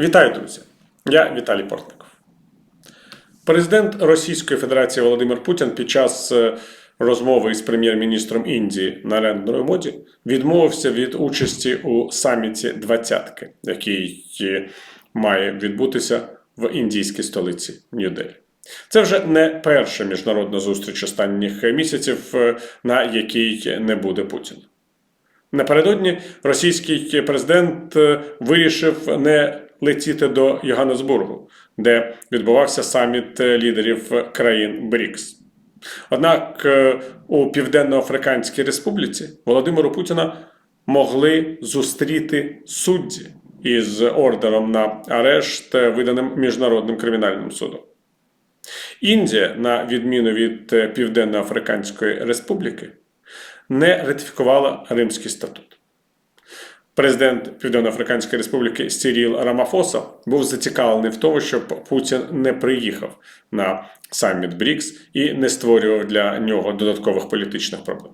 Вітаю, друзі! Я Віталій Портников. Президент Російської Федерації Володимир Путін під час е, розмови із прем'єр-міністром Індії Нарендрою Моді відмовився від участі у саміті двадцятки, який е, має відбутися в індійській столиці Нью-Делі. Це вже не перша міжнародна зустріч останніх місяців, е, на якій не буде Путіна. Напередодні російський президент вирішив не летіти до Йоганнесбургу, де відбувався саміт лідерів країн БРІКС. Однак е, у Південно-Африканській Республіці Володимиру Путіна могли зустріти судді із ордером на арешт, виданим Міжнародним кримінальним судом. Індія, на відміну від Південно-Африканської Республіки, не ратифікувала Римський статут. Президент Південно-Африканської Республіки Сіріл Рамафоса був зацікавлений в тому, щоб Путін не приїхав на саміт БРІКС і не створював для нього додаткових політичних проблем.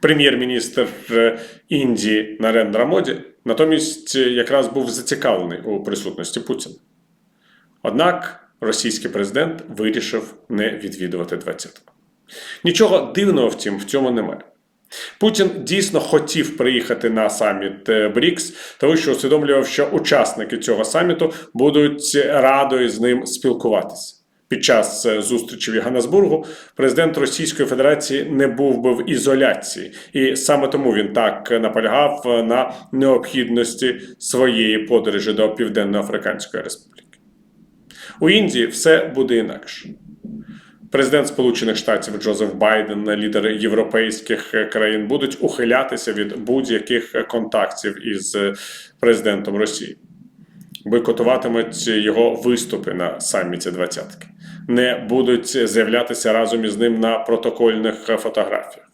Прем'єр-міністр е, Індії Нарендра Моді натомість е, якраз був зацікавлений у присутності Путіна. Однак російський президент вирішив не відвідувати двадцятку. Нічого дивного, втім, в цьому немає. Путін дійсно хотів приїхати на саміт е, БРІКС, тому що усвідомлював, що учасники цього саміту будуть радою з ним спілкуватися. Під час е, зустрічі в Йоганнесбургу президент Російської Федерації не був би в ізоляції, і саме тому він так наполягав на необхідності своєї подорожі до Південно-Африканської Республіки. У Індії все буде інакше. Президент Сполучених Штатів Джозеф Байден, лідери європейських країн будуть ухилятися від будь-яких контактів із президентом Росії, бойкотуватимуть його виступи на саміті двадцятки, не будуть з'являтися разом із ним на протокольних фотографіях.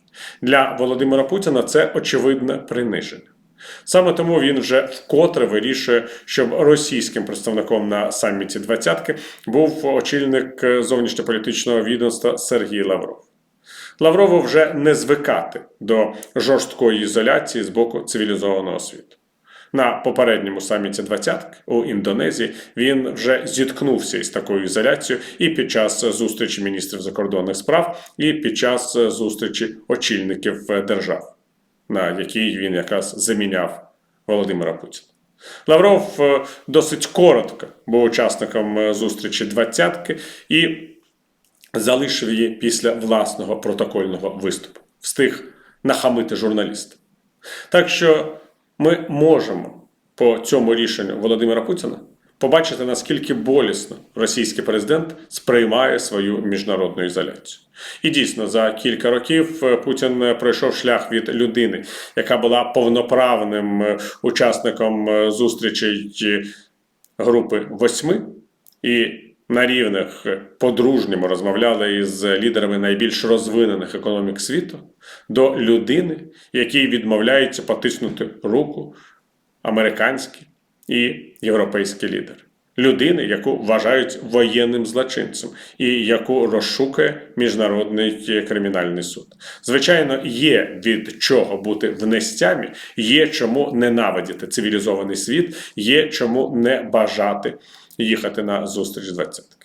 Для Володимира Путіна це очевидне приниження. Саме тому він вже вкотре вирішує, щоб російським представником на саміті двадцятки був очільник зовнішньополітичного відомства Сергій Лавров. Лаврову вже не звикати до жорсткої ізоляції з боку цивілізованого світу. На попередньому саміті двадцятки у Індонезії він вже зіткнувся із такою ізоляцією і під час зустрічі міністрів закордонних справ, і під час зустрічі очільників держав на якій він якраз заміняв Володимира Путіна. Лавров е, досить коротко був учасником е, зустрічі двадцятки і залишив її після власного протокольного виступу. Встиг нахамити журналіста. Так що ми можемо по цьому рішенню Володимира Путіна побачити, наскільки болісно російський президент сприймає свою міжнародну ізоляцію. І дійсно, за кілька років е, Путін пройшов шлях від людини, яка була повноправним е, учасником е, зустрічей групи восьми, і на рівних по-дружньому розмовляли із лідерами найбільш розвинених економік світу, до людини, якій відмовляється потиснути руку американські і європейський лідер. Людини, яку вважають воєнним злочинцем, і яку розшукує міжнародний кримінальний суд. Звичайно, є від чого бути в нестямі, є чому ненавидіти цивілізований світ, є чому не бажати їхати на зустріч двадцятки.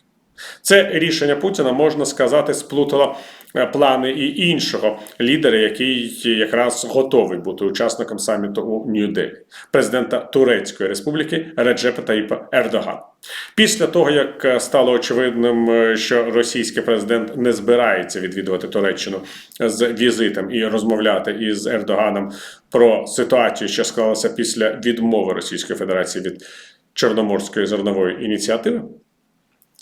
Це рішення Путіна можна сказати сплутало е, плани і іншого лідера, який якраз готовий бути учасником саміту у Нью-Делі, президента Турецької Республіки Реджепа Таїпа Ердоган. Після того, як е, стало очевидним, е, що російський президент не збирається відвідувати Туреччину з візитом і розмовляти із Ердоганом про ситуацію, що склалася після відмови Російської Федерації від Чорноморської зернової ініціативи.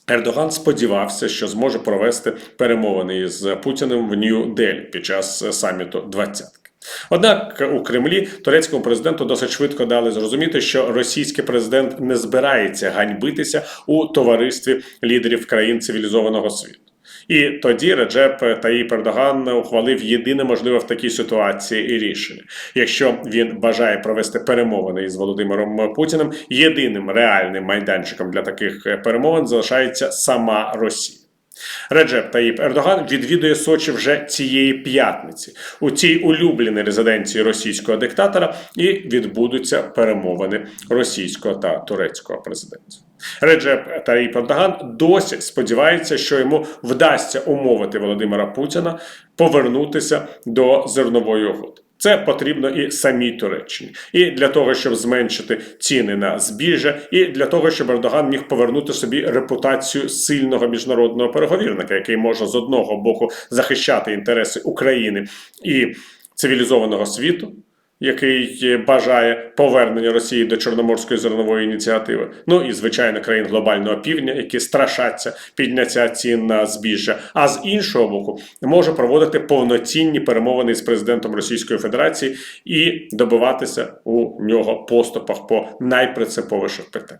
Ердоган сподівався, що зможе провести перемовини із Путіним в Нью-Делі під час саміту двадцятки. Однак у Кремлі турецькому президенту досить швидко дали зрозуміти, що російський президент не збирається ганьбитися у товаристві лідерів країн цивілізованого світу. І тоді Реджеп Таїп Ердоган ухвалив єдине можливе в такій ситуації і рішення. Якщо він бажає провести перемовини із Володимиром Путіним, єдиним реальним майданчиком для таких перемовин залишається сама Росія. Реджеп Таїп Ердоган відвідує Сочі вже цієї п'ятниці у цій улюбленій резиденції російського диктатора і відбудуться перемовини російського та турецького президентів. Реджеп Таїп Ердоган досі сподівається, що йому вдасться умовити Володимира Путіна повернутися до зернової угоди. Це потрібно і самій Туреччині, і для того, щоб зменшити ціни на збіжжя, і для того, щоб Ердоган міг повернути собі репутацію сильного міжнародного переговірника, який може з одного боку захищати інтереси України і цивілізованого світу. Який бажає повернення Росії до Чорноморської зернової ініціативи, ну і звичайно країн глобального півдня, які страшаться підняття цін на збіжжя. А з іншого боку, може проводити повноцінні перемовини з президентом Російської Федерації і добиватися у нього поступах по найпринциповіших питаннях.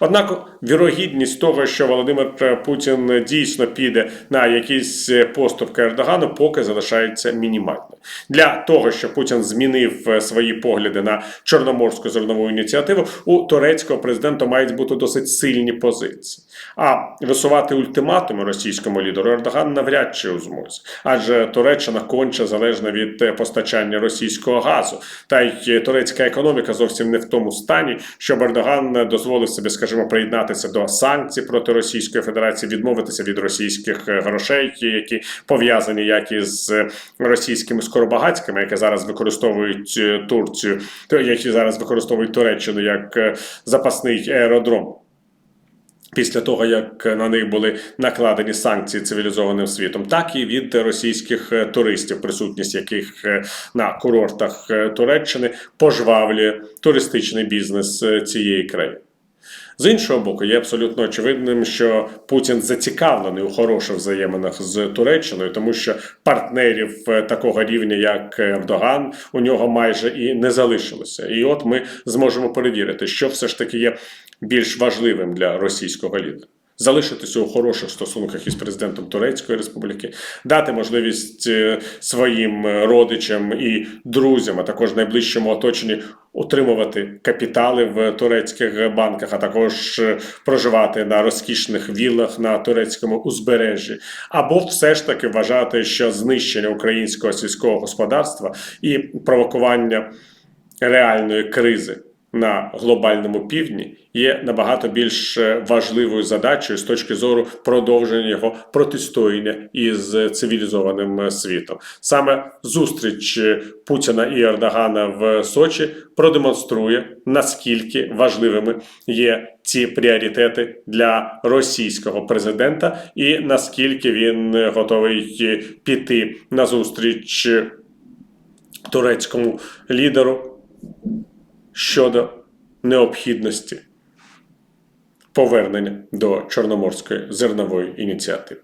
Однак вірогідність того, що Володимир Путін дійсно піде на якісь поступки Ердогану, поки залишається мінімальною. Для того, щоб Путін змінив е, свої погляди на чорноморську зернову ініціативу, у турецького президента мають бути досить сильні позиції. А висувати ультиматуми російському лідеру Ердоган навряд чи у змозі, адже Туреччина конче залежна від е, постачання російського газу, та й турецька економіка зовсім не в тому стані, щоб Ердоган дозволив собі, скажімо, приєднатися до санкцій проти Російської Федерації, відмовитися від російських е, грошей, які пов'язані як із російськими скоробагатськими, які зараз використовують е, Турцію, то які зараз використовують Туреччину як е, запасний аеродром. Після того, як на них були накладені санкції цивілізованим світом, так і від російських туристів, присутність яких на курортах Туреччини пожвавлює туристичний бізнес цієї країни. З іншого боку, є абсолютно очевидним, що Путін зацікавлений у хороших взаєминах з Туреччиною, тому що партнерів е, такого рівня, як Ердоган, у нього майже і не залишилося. І от ми зможемо перевірити, що все ж таки є більш важливим для російського лідера. Залишитися у хороших стосунках із президентом Турецької Республіки, дати можливість е, своїм е, родичам і друзям, а також найближчому оточенні утримувати капітали в турецьких банках, а також е, проживати на розкішних віллах на турецькому узбережжі, або все ж таки вважати, що знищення українського сільського господарства і провокування реальної кризи на глобальному півдні є набагато більш е, важливою задачею з точки зору продовження його протистояння із цивілізованим е, світом. Саме зустріч е, Путіна і Ердогана в Сочі продемонструє наскільки важливими є ці пріоритети для російського президента, і наскільки він готовий піти на зустріч турецькому лідеру щодо необхідності повернення до Чорноморської зернової ініціативи.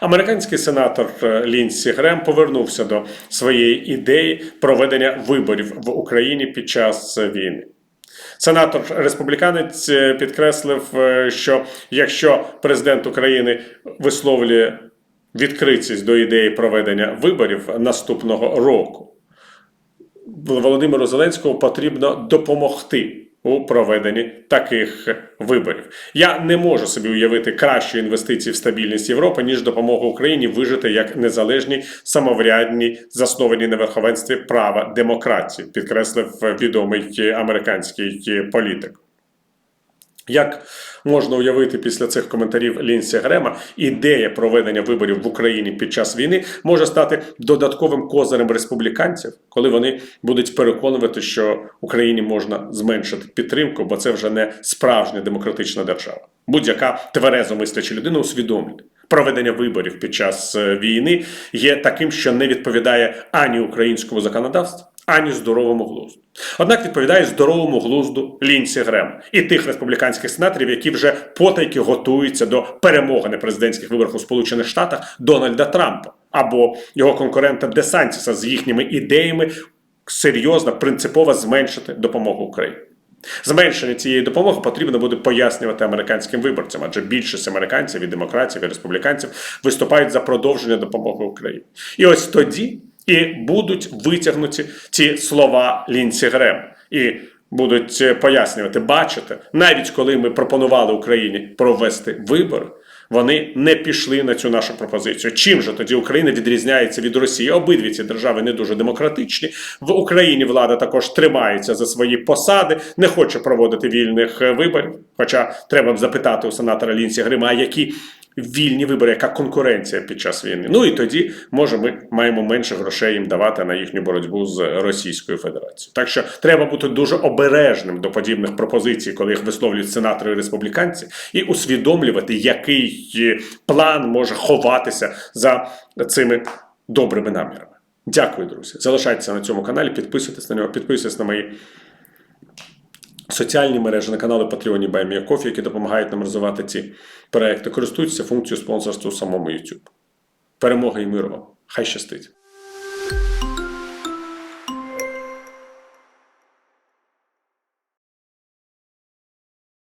Американський сенатор е, Лінсі Грем повернувся до своєї ідеї проведення виборів в Україні під час війни. Сенатор республіканець е, підкреслив, е, що якщо президент України висловлює відкритість до ідеї проведення виборів наступного року, Володимиру Зеленському потрібно допомогти у проведенні таких виборів. Я не можу собі уявити кращі інвестиції в стабільність Європи, ніж допомога Україні вижити як незалежній, самоврядній, заснованій на верховенстві права демократії, підкреслив відомий американський політик. Як можна уявити після цих коментарів Лінсі Грема, ідея проведення виборів в Україні під час війни може стати додатковим козирем республіканців, коли вони будуть переконувати, що Україні можна зменшити підтримку, бо це вже не справжня демократична держава. Будь-яка тверезо мисляча людина усвідомлює. Проведення виборів під час е, війни є таким, що не відповідає ані українському законодавству, ані здоровому глузду. Однак відповідає здоровому глузду Лінсі Грем і тих республіканських сенаторів, які вже потайки готуються до перемоги на президентських виборах у Сполучених Штатах Дональда Трампа або його конкурента Десантіса з їхніми ідеями серйозно принципово зменшити допомогу Україні. Зменшення цієї допомоги потрібно буде пояснювати американським виборцям, адже більшість американців і демократів і республіканців виступають за продовження допомоги Україні. І ось тоді і будуть витягнуті ці слова Лінсі Грем. І будуть пояснювати, бачите, навіть коли ми пропонували Україні провести вибори, Вони не пішли на цю нашу пропозицію. Чим же тоді Україна відрізняється від Росії? Обидві ці держави не дуже демократичні. В Україні влада також тримається за свої посади, не хоче проводити вільних е, виборів. Хоча треба б запитати у сенатора Лінсі Грима, які вільні вибори, яка конкуренція під час війни. Ну і тоді, може, ми маємо менше грошей їм давати на їхню боротьбу з Російською Федерацією. Так що треба бути дуже обережним до подібних пропозицій, коли їх висловлюють сенатори і республіканці, і усвідомлювати, який план може ховатися за цими добрими намірами. Дякую, друзі. Залишайтеся на цьому каналі, підписуйтесь на нього, підписуйтесь на мої соціальні мережі, на канали Patreon і BuyMeACoffee, які допомагають нам розвивати ці проекти. користуються функцією спонсорства у самому YouTube. Перемоги і миру! Хай щастить!